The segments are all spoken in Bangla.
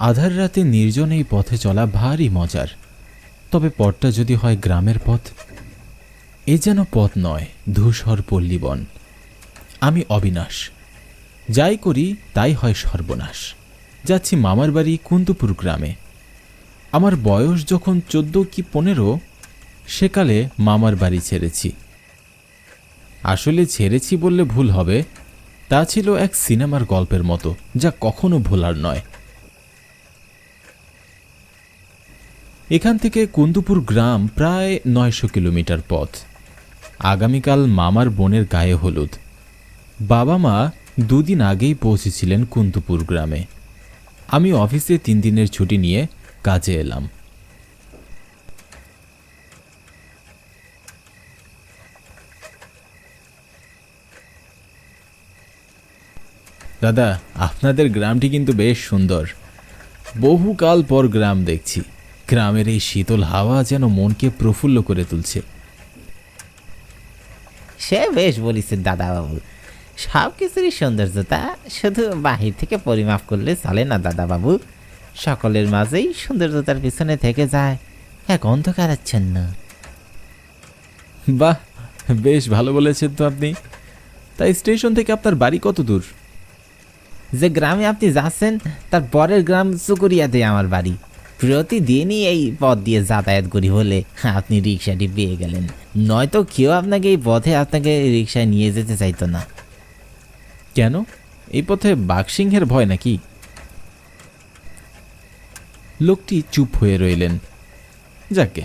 আধার রাতে নির্জন এই পথে চলা ভারী মজার। তবে পথটা যদি হয় গ্রামের পথ, এ যেন পথ নয়, ধূসর পল্লীবন। আমি অবিনাশ। যাই করি, তাই হয় সর্বনাশ। যাচ্ছি মামার বাড়ি কুন্দপুর গ্রামে। আমার বয়স যখন চোদ্দ কি পনেরো সেকালে মামার বাড়ি ছেড়েছি। আসলে ছেড়েছি বললে ভুল হবে, তা ছিল এক সিনেমার গল্পের মতো, যা কখনো ভোলার নয়। এখান থেকে কুন্দুপুর গ্রাম প্রায় নয়শো কিলোমিটার পথ। আগামীকাল মামার বোনের গায়ে হলুদ। বাবা মা দুদিন আগেই পৌঁছেছিলেন কুন্দুপুর গ্রামে। আমি অফিসে তিন দিনের ছুটি নিয়ে কাজে এলাম। দাদা, আপনাদের গ্রামটি কিন্তু বেশ সুন্দর। বহুকাল পর গ্রাম দেখছি। গ্রামের এই শীতল হাওয়া যেন মনকে প্রফুল্ল করে তুলছে। সে বেশ বলিছেন দাদাবাবু। সব কিছুরই সৌন্দর্যতা শুধু বাহির থেকে পরিমাপ করলে চলে না দাদাবাবু? সকলের মাঝেই সৌন্দর্যতার পিছনে থেকে যায় এক অন্ধকারাচ্ছন্ন। বাহ বেশ ভালো বলেছেন তো আপনি। তাই স্টেশন থেকে আপনার বাড়ি কত দূর? যে গ্রামে আপনি যাচ্ছেন তার পরের গ্রাম চুকুরিয়াতে আমার বাড়ি। প্রতিদিনই এই পথ দিয়ে যাতায়াত করি হলে আপনি রিক্সাটি পেয়ে গেলেন। নয়তো কেউ আপনাকে এই পথে আপনাকে রিক্সায় নিয়ে যেতে চাইতো না। কেন? এই পথে বাঘসিংহের ভয় নাকি? লোকটি চুপ হয়ে রইলেন। যাকে,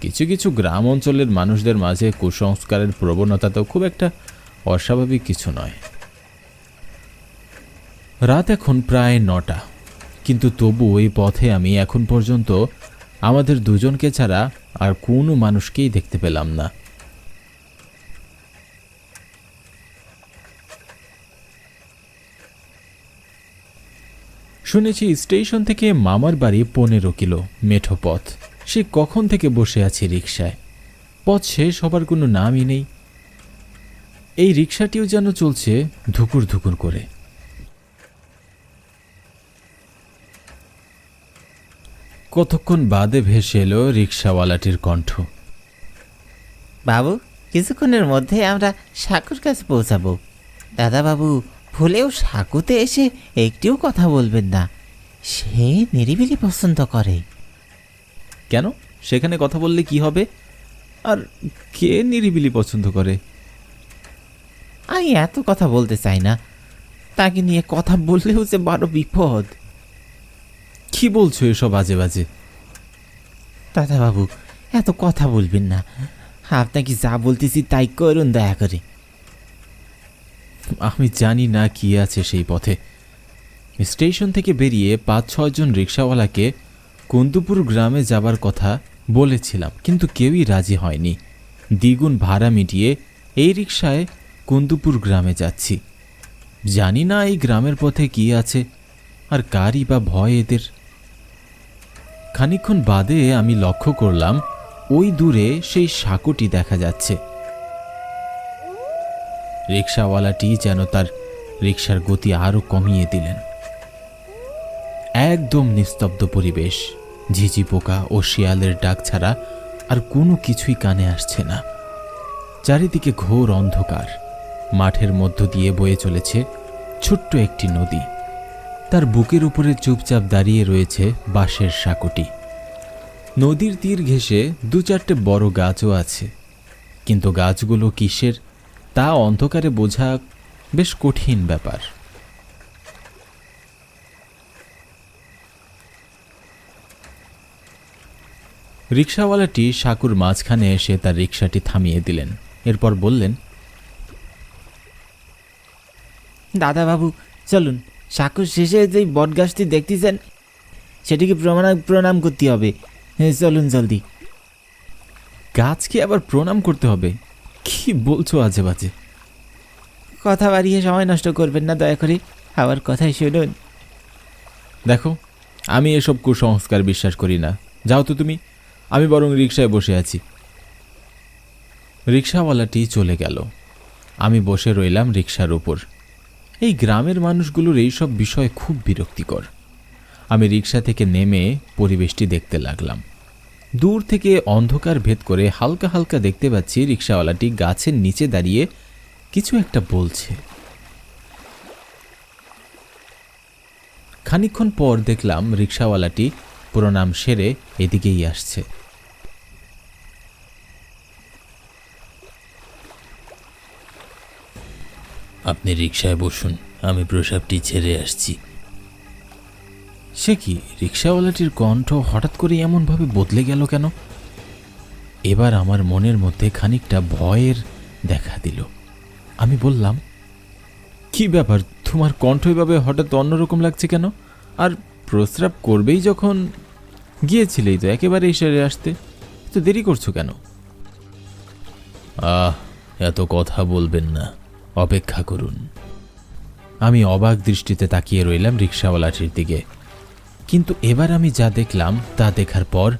কিছু কিছু গ্রাম অঞ্চলের মানুষদের মাঝে কুসংস্কারের প্রবণতা তো খুব একটা অস্বাভাবিক কিছু নয়। রাত এখন প্রায় নটা। কিন্তু তবু এই পথে আমি এখন পর্যন্ত আমাদের দুজনকে ছাড়া আর কোনো মানুষকেই দেখতে পেলাম না। শুনেছি স্টেশন থেকে মামার বাড়ি পনেরো কিলো মেঠো পথ। সে কখন থেকে বসে আছে রিক্সায় পথ শেষ হবার কোনো নামই নেই। এই রিক্সাটিও যেন চলছে ধুকুর ধুকুর করে। কতক্ষণ বাদে ভেসে এলো রিক্সাওয়ালাটির কণ্ঠ। বাবু কিছুক্ষণের মধ্যে আমরা সাকুর কাছে পৌঁছাবো। দাদাবাবু ভুলেও সাকুতে এসে একটিও কথা বলবেন না। সে নিরিবিলি পছন্দ করে। কেন? সেখানে কথা বললে কি হবে? আর কে নিরিবিলি পছন্দ করে? আমি এত কথা বলতে চাই না। তাকে নিয়ে কথা বললেও যে বড় বিপদ। কি বলছো এসব বাজে বাজে? দাদাবাবু, এত কথা বলবেন না। আপনাকে যা বলতেছি তাই করুন দয়া করে। আমি জানি না কি আছে সেই পথে। স্টেশন থেকে বেরিয়ে পাঁচ ছয়জন রিক্সাওয়ালাকে কুন্দুপুর গ্রামে যাবার কথা বলেছিলাম, কিন্তু কেউই রাজি হয়নি। দ্বিগুণ ভাড়া মিটিয়ে এই রিক্সায় কুন্দুপুর গ্রামে যাচ্ছি। জানি না এই গ্রামের পথে কি আছে, আর কারই বা ভয় এদের। খানিকক্ষণ বাদে আমি লক্ষ্য করলাম, ওই দূরে সেই সাঁকোটি দেখা যাচ্ছে। রিক্সাওয়ালাটি যেন তার রিক্সার গতি আরও কমিয়ে দিলেন। একদম নিস্তব্ধ পরিবেশ, ঝিঝি পোকা ও শিয়ালের ডাক ছাড়া আর কোনো কিছুই কানে আসছে না। চারিদিকে ঘোর অন্ধকার, মাঠের মধ্য দিয়ে বয়ে চলেছে ছোট্ট একটি নদী। তার বুকের উপরে চুপচাপ দাঁড়িয়ে রয়েছে বাঁশের সাঁকোটি নদীর তীর ঘেঁষে দু চারটে বড় গাছও আছে। কিন্তু গাছগুলো কিসের, তা অন্ধকারে বোঝা বেশ কঠিন ব্যাপার। রিক্সাওয়ালাটি সাকুর মাঝখানে এসে তার রিক্সাটি থামিয়ে দিলেন। এরপর বললেন, দাদাবাবু, চলুন। সাকুর শেষে যেই বটগাছটি দেখতেছেন সেটিকে প্রমাণ প্রণাম করতে হবে। হ্যাঁ, চলুন জলদি। গাছকে আবার প্রণাম করতে হবে? কি বলছো আজে বাজে কথা বাড়িয়ে সময় নষ্ট করবেন না দয়া করে। আমার কথাই শুনুন। দেখো আমি এসব কুসংস্কার বিশ্বাস করি না। যাও তো তুমি। আমি বরং রিক্সায় বসে আছি। রিক্সাওয়ালাটি চলে গেল। আমি বসে রইলাম রিক্সার উপর। এই গ্রামের মানুষগুলোর এইসব বিষয় খুব বিরক্তিকর। আমি রিক্সা থেকে নেমে পরিবেশটি দেখতে লাগলাম। দূর থেকে অন্ধকার ভেদ করে হালকা হালকা দেখতে পাচ্ছি রিক্সাওয়ালাটি গাছের নিচে দাঁড়িয়ে কিছু একটা বলছে। খানিকক্ষণ পর দেখলাম রিক্সাওয়ালাটি প্রণাম সেরে এদিকেই আসছে। আপনি রিক্সায় বসুন আমি প্রসাবটি ছেড়ে আসছি। সে কি রিক্সাওয়ালাটির কণ্ঠ হঠাৎ করে এমনভাবে বদলে গেল কেন? এবার আমার মনের মধ্যে খানিকটা ভয়ের দেখা দিল। আমি বললাম কি ব্যাপার তোমার কণ্ঠ এভাবে হঠাৎ অন্যরকম লাগছে কেন? আর প্রস্রাব করবেই যখন গিয়েছিলেই তো একেবারে সেরে আসতে তো দেরি করছ কেন? আহ এত কথা বলবেন না। অপেক্ষা করুন। আমি অবাক দৃষ্টিতে তাকিয়ে রইলাম রিক্সাওয়ালাটির দিকে। কিন্তু এবার আমি যা দেখলাম, তা দেখার পর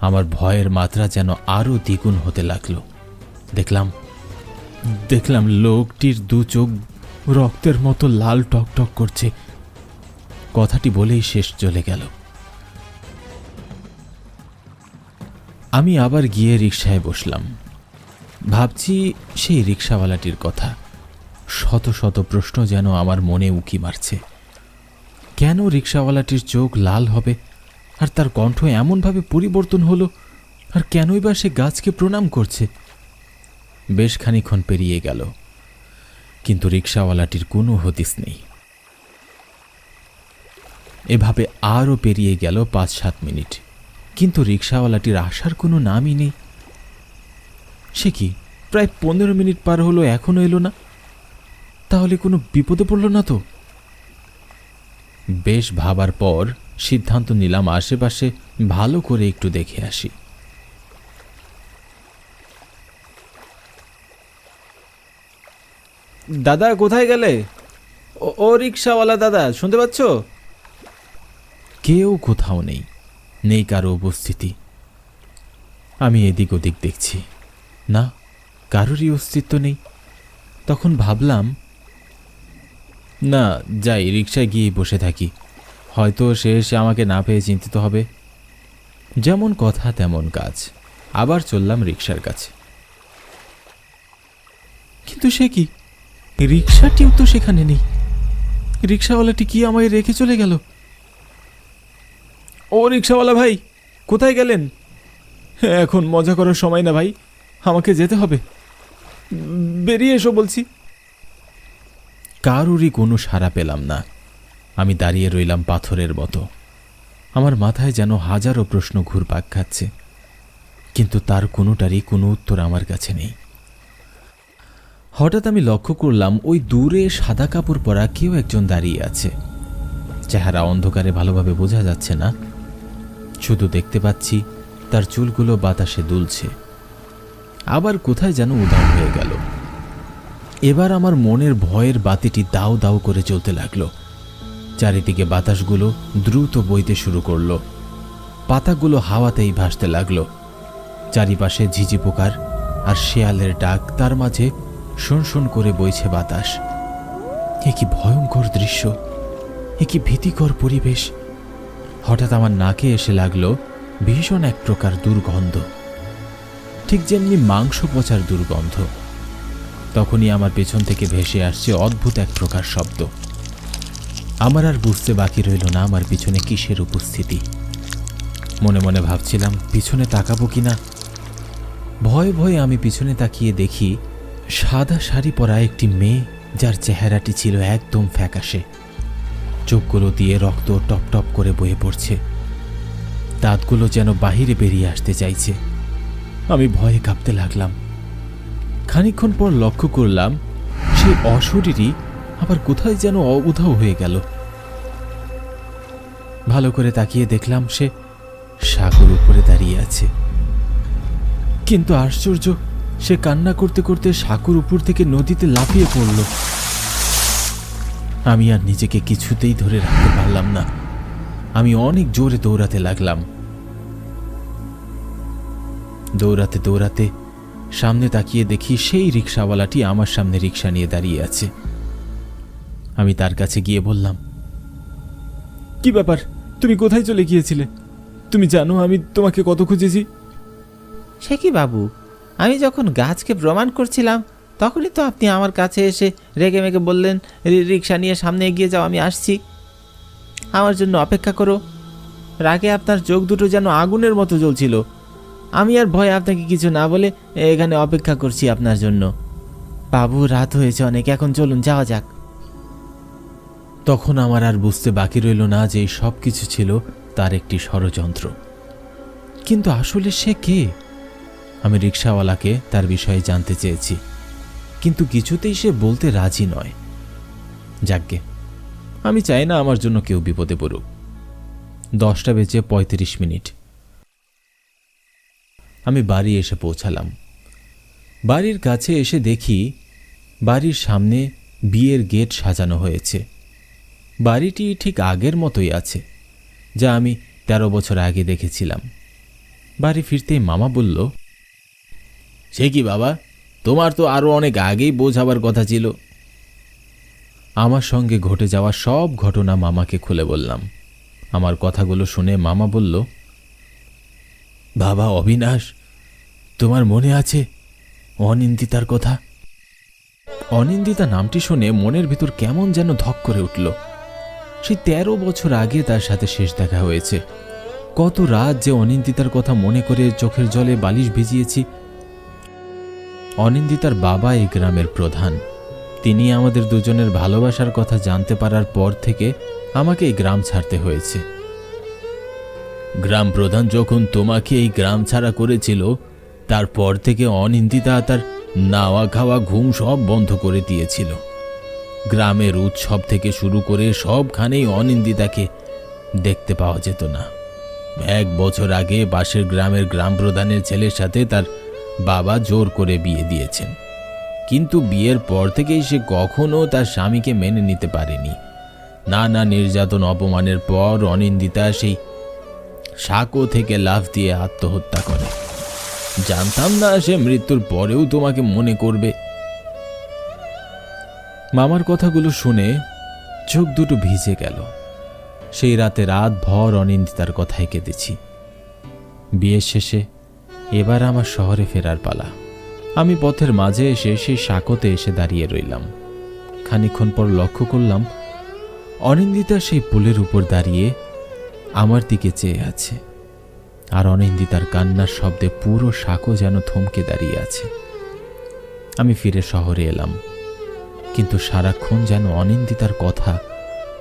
আমার ভয়ের মাত্রা যেন আরও দ্বিগুণ হতে লাগল। দেখলাম দেখলাম লোকটির দু চোখ রক্তের মতো লাল টকটক করছে। কথাটি বলেই শেষ চলে গেল। আমি আবার গিয়ে রিক্সায় বসলাম। ভাবছি সেই রিক্সাওয়ালাটির কথা। শত শত প্রশ্ন যেন আমার মনে উকি মারছে। কেন রিক্সাওয়ালাটির চোখ লাল হবে? আর তার কণ্ঠ এমনভাবে পরিবর্তন হলো? আর কেনই বা সে গাছকে প্রণাম করছে? বেশ খানিক্ষণ পেরিয়ে গেল। কিন্তু রিক্সাওয়ালাটির কোনো হদিস নেই। এভাবে আরও পেরিয়ে গেল পাঁচ সাত মিনিট। কিন্তু রিক্সাওয়ালাটির আসার কোনো নামই নেই। সে কি, প্রায় পনেরো মিনিট পার হলো এখনও এলো না? তাহলে কোনো বিপদে পড়ল না তো? বেশ ভাবার পর সিদ্ধান্ত নিলাম আশেপাশে ভালো করে একটু দেখে আসি। দাদা কোথায় গেলে? ও ও রিক্সাওয়ালা দাদা শুনতে পাচ্ছ? কেউ কোথাও নেই নেই কারও উপস্থিতি। আমি এদিক ওদিক দেখছি। না কারোরই অস্তিত্ব নেই। তখন ভাবলাম না, যাই রিক্সায় গিয়ে বসে থাকি। হয়তো সে এসে আমাকে না পেয়ে চিন্তিত হবে। যেমন কথা, তেমন কাজ। আবার চললাম রিক্সার কাছে। কিন্তু সে কি? রিক্সাটিও তো সেখানে নেই। রিক্সাওয়ালাটি কি আমায় রেখে চলে গেল? ও রিক্সাওয়ালা ভাই, কোথায় গেলেন? এখন মজা করার সময় না ভাই, আমাকে যেতে হবে। বেরিয়ে এসো বলছি। কারুরই কোনো সাড়া পেলাম না। আমি দাঁড়িয়ে রইলাম পাথরের মতো। আমার মাথায় যেন হাজারো প্রশ্ন ঘুরপাক খাচ্ছে। কিন্তু তার কোনোটারই কোনো উত্তর আমার কাছে নেই। হঠাৎ আমি লক্ষ্য করলাম, ওই দূরে সাদা কাপড় পরা কেউ একজন দাঁড়িয়ে আছে। চেহারা অন্ধকারে ভালোভাবে বোঝা যাচ্ছে না। শুধু দেখতে পাচ্ছি, তার চুলগুলো বাতাসে দুলছে। আবার কোথায় যেন উধাও হয়ে গেল। এবার আমার মনের ভয়ের বাতিটি দাও দাও করে চলতে লাগল। চারিদিকে বাতাসগুলো দ্রুত বইতে শুরু করল। পাতাগুলো হাওয়াতেই ভাসতে লাগল। চারিপাশে ঝিঝি পোকার আর শেয়ালের ডাক তার মাঝে শোন করে বইছে বাতাস। এ কি ভয়ঙ্কর দৃশ্য, এ কি ভীতিকর পরিবেশ। হঠাৎ আমার নাকে এসে লাগল ভীষণ এক প্রকার দুর্গন্ধ। ঠিক যেমনি মাংস পচার দুর্গন্ধ। তখনই আমার পেছন থেকে ভেসে আসছে অদ্ভুত এক প্রকার শব্দ। আমার আর বুঝতে বাকি রইল না আমার পিছনে কিসের উপস্থিতি। মনে মনে ভাবছিলাম, পিছনে তাকাবো কি না? ভয়ে ভয়ে আমি পিছনে তাকিয়ে দেখি, সাদা শাড়ি পরা একটি মেয়ে, যার চেহারাটি ছিল একদম ফ্যাকাশে। চোখগুলো দিয়ে রক্ত টপ টপ করে বয়ে পড়ছে। দাঁতগুলো যেন বাহিরে বেরিয়ে আসতে চাইছে। আমি ভয়ে কাঁপতে লাগলাম। খানিকক্ষণ পর লক্ষ্য করলাম সেই অশরীরই আবার কোথায় যেন অবুধাও হয়ে গেল। ভালো করে তাকিয়ে দেখলাম সে সাগর উপরে দাঁড়িয়ে আছে। কিন্তু আশ্চর্য, সে কান্না করতে করতে সাঁকুর উপর থেকে নদীতে লাফিয়ে পড়ল। আমি আর নিজেকে কিছুতেই ধরে রাখতে পারলাম না। আমি অনেক জোরে দৌড়াতে লাগলাম। দৌড়াতে দৌড়াতে সামনে তাকিয়ে দেখি সেই রিক্সাওয়ালাটি আমার সামনে রিক্সা নিয়ে দাঁড়িয়ে আছে। আমি তার কাছে গিয়ে বললাম কি ব্যাপার? তুমি কোথায় চলে গিয়েছিলে? তুমি জানো আমি তোমাকে কত খুঁজেছি? সে কি বাবু? আমি যখন গাছকে প্রমাণ করছিলাম তখনই তো আপনি আমার কাছে এসে রেগে মেগে বললেন রিক্সা নিয়ে সামনে এগিয়ে যাও আমি আসছি। আমার জন্য অপেক্ষা করো। রাগে আপনার চোখ দুটো যেন আগুনের মতো জ্বলছিল। আমি আর ভয় আপনাকে কিছু না বলে এখানে অপেক্ষা করছি আপনার জন্য। বাবু, রাত হয়েছে অনেক, এখন চলুন, যাওয়া যাক। তখন আমার আর বুঝতে বাকি রইল না যে সব কিছু ছিল তার একটি ষড়যন্ত্র। কিন্তু আসলে সে কে? আমি রিক্সাওয়ালাকে তার বিষয়ে জানতে চেয়েছি, কিন্তু কিছুতেই সে বলতে রাজি নয়। যাকগে, আমি চাই না আমার জন্য কেউ বিপদে পড়ুক। দশটা বেজে পঁয়ত্রিশ মিনিট। আমি বাড়ি এসে পৌঁছালাম। বাড়ির কাছে এসে দেখি বাড়ির সামনে বিয়ের গেট সাজানো হয়েছে। বাড়িটি ঠিক আগের মতোই আছে, যা আমি তেরো বছর আগে দেখেছিলাম। বাড়ি ফিরতেই মামা বলল, সে কি বাবা, তোমার তো আরও অনেক আগেই বোঝাবার কথা ছিল। আমার সঙ্গে ঘটে যাওয়া সব ঘটনা মামাকে খুলে বললাম। আমার কথাগুলো শুনে মামা বলল বাবা অবিনাশ, তোমার মনে আছে অনিন্দিতার কথা? অনিন্দিতা নামটি শুনে মনের ভিতর কেমন যেন ধক করে উঠল। সে তেরো বছর আগে তার সাথে শেষ দেখা হয়েছে। কত রাত যে অনিন্দিতার কথা মনে করে চোখের জলে বালিশ ভিজিয়েছি। অনিন্দিতার বাবা এই গ্রামের প্রধান। তিনি আমাদের দুজনের ভালোবাসার কথা জানতে পারার পর থেকে আমাকে এই গ্রাম ছাড়তে হয়েছে। গ্রাম প্রধান যখন তোমাকে এই গ্রাম ছাড়া করেছিল, তারপর থেকে অনিন্দিতা তার নাওয়া খাওয়া ঘুম সব বন্ধ করে দিয়েছিল। গ্রামের উৎসব থেকে শুরু করে সবখানেই অনিন্দিতাকে দেখতে পাওয়া যেত না। এক বছর আগে পাশের গ্রামের গ্রাম প্রধানের ছেলের সাথে তার বাবা জোর করে বিয়ে দিয়েছেন। কিন্তু বিয়ের পর থেকেই সে কখনো তার স্বামীকে মেনে নিতে পারেনি। নানা নির্যাতন, অপমানের পর অনিন্দিতা সেই সাঁকো থেকে লাফ দিয়ে আত্মহত্যা করে। জানতাম না সে মৃত্যুর পরেও তোমাকে মনে করবে। মামার কথাগুলো শুনে চোখ দুটো ভিজে গেল। সেই রাতে রাত ভর অনিন্দিতার কথাই কেঁদেছি। বিয়ের শেষে এবার আমার শহরে ফেরার পালা। আমি পথের মাঝে এসে সেই সাঁকোতে এসে দাঁড়িয়ে রইলাম। খানিকক্ষণ পর লক্ষ্য করলাম অনিন্দিতা সেই পুলের উপর দাঁড়িয়ে আমার দিকে চেয়ে আছে। আর অনিন্দিতার কান্নার শব্দে পুরো সাঁকো যেন থমকে দাঁড়িয়ে আছে। আমি ফিরে শহরে এলাম। কিন্তু সারাক্ষণ যেন অনিন্দিতার কথা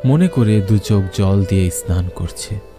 মনে করে দু চোখ জল দিয়ে স্নান করছে।